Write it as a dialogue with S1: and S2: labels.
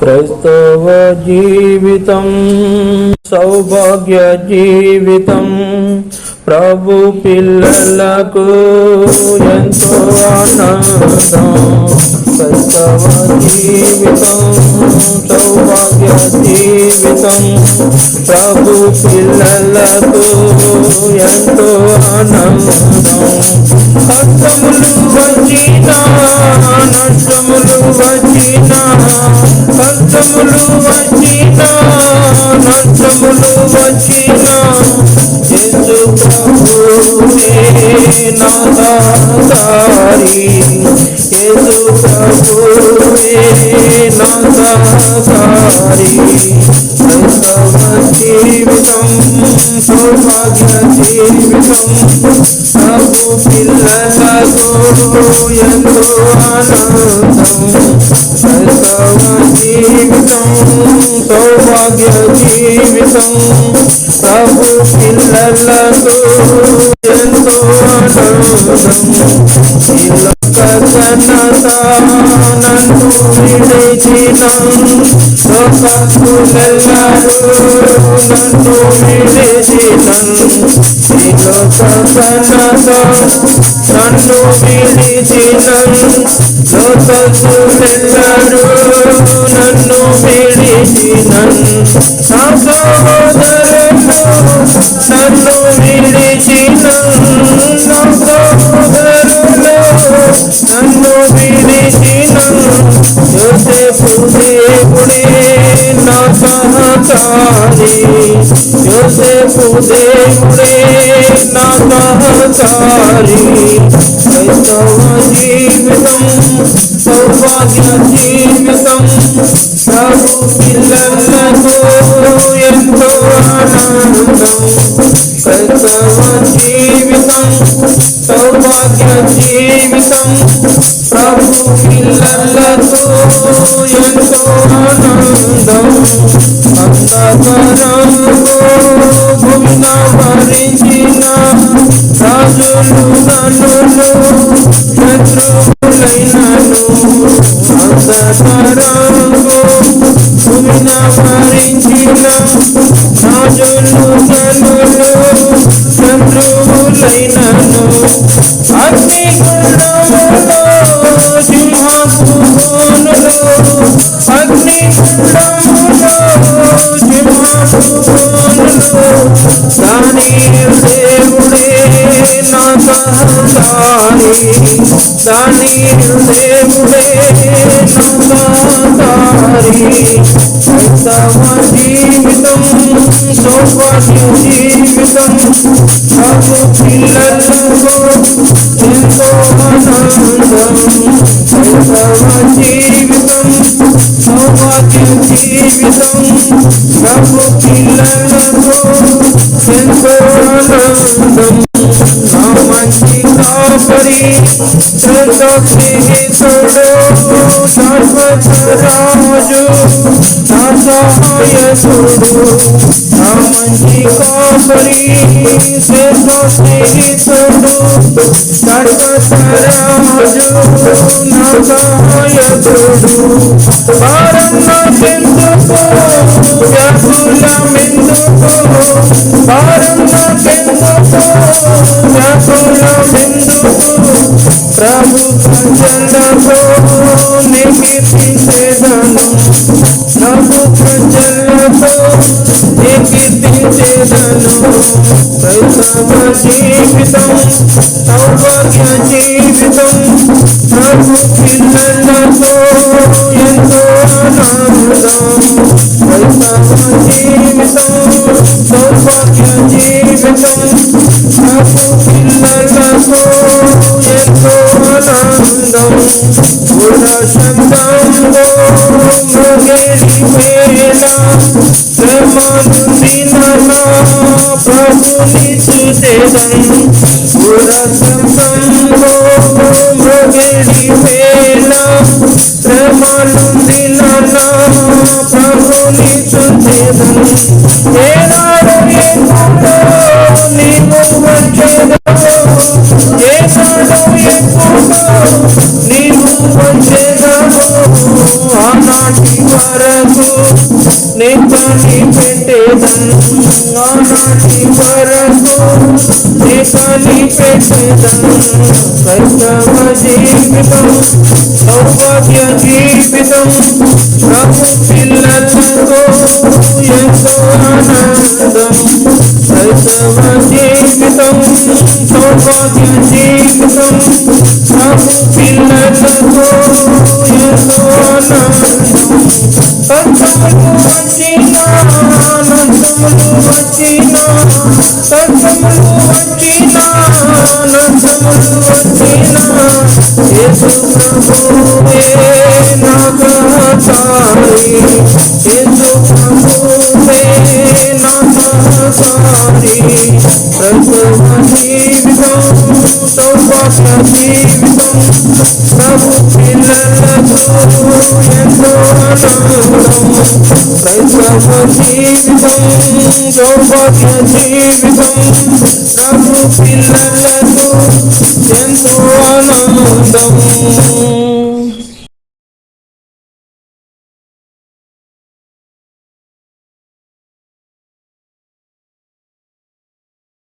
S1: క్రైస్తవ జీవితం సౌభాగ్య జీవితం ప్రభు పిల్లలకు ఎంతో ఆనందం. క్రైస్తవ జీవితం సౌభాగ్య జీవితం ప్రభు పిల్లలకు ఎంతో ఆనందం. కష్టములు వచ్చినా నష్టములు వచ్చినా కష్టములు వచ్చినా నష్టములు వచ్చినా ఎందు ప్రభువే నా దారి యేసు ప్రభువే నా దారి జీవితం సౌభాగ్య జీవితం ఆనందం సర్వ జీవితం సౌభాగ్య జీవితం ప్రభు పిల్లలకు ఎంతో ఆనందం ఈ లోక ఘనత నన్ను విడిచిన లోకస్తులెల్లరూ నన్ను విడిచిన ఈ లోక నన్ను విడిచిన లోకస్తులెల్లరూ నన్ను విడిచిన నా సహోదరులు నన్ను విడిచిన నా సహోదరులు నన్ను విడిచిన యోసేపు దేవుడే నా సహకారి యోసేపు దేవుడే సహకారి క్రైస్తవ జీవితం సౌభాగ్య జీవితం ప్రభు పిల్లలకు ఎంతో ఆనందం. క్రైస్తవ జీవితం సౌభాగ్య జీవితం ప్రభు పిల్లలతో ఎంతో ఆనందం. అంధకారంలో భూమిన భరించిన అంధకారంలో భూమిన భరించిన రాజులు దాని దేవుడే నా సహకారి జీవితం సౌభాగ్య జీవితం ప్రభు పిల్లలకు ఎంతో ఆనందం క్రైస్తవ జీవితం సౌభాగ్య జీవితం ప్రభు పిల్లలకు ఎంతో ఆనందం స్నేహితుడు శాశ్వత రాజు సహాయకుడు నా మంచి కాపరి శ్రేష్ఠ స్నేహితుడు శాశ్వత నా సహాయకుడు ప్రభు ప్రజలకు నీ కీర్తించేదను ప్రభు ప్రజలకు నీ కీర్తించేదను క్రైస్తవ జీవితం సౌభాగ్య జీవితం ప్రభు పిల్లలకు ఎంతో ఆనందం క్రైస్తవ జీవితం సౌభాగ్య జీవితం ప్రభు పిల్లలకు ఎంతో ఆనందం గుణ శబ్దంలో మృగిలి వేళ శ్రమనుదిననా ప్రభుని చూసేదం గుణ శబ్దంలో మృగిలి వేళ శ్రమనుదిననా ప్రభుని చూసేదం చేసేదం వరకు నీ పని పెట్టేదం జీవితం సౌభాగ్య జీవితం ప్రభు పిల్లలతో ఎంతో ఆనందం క్రైస్తవ జీవితం సౌభాగ్య జీవితం ప్రభు పిల్లలతో వచ్చినా కష్టములు వచ్చినా నందములు వచ్చినా యేసు ప్రభువే నా సహాయి యేసు ప్రభువే నా సహాయి ప్రసవ జీవితం సౌభాగ్య జీవితం ప్రభు పిల్లలతో ఎంతో ఆనందం క్రైస్తవ జీవితం సౌభాగ్య జీవితం ప్రభు పిల్లలతో ఎంతో ఆనందం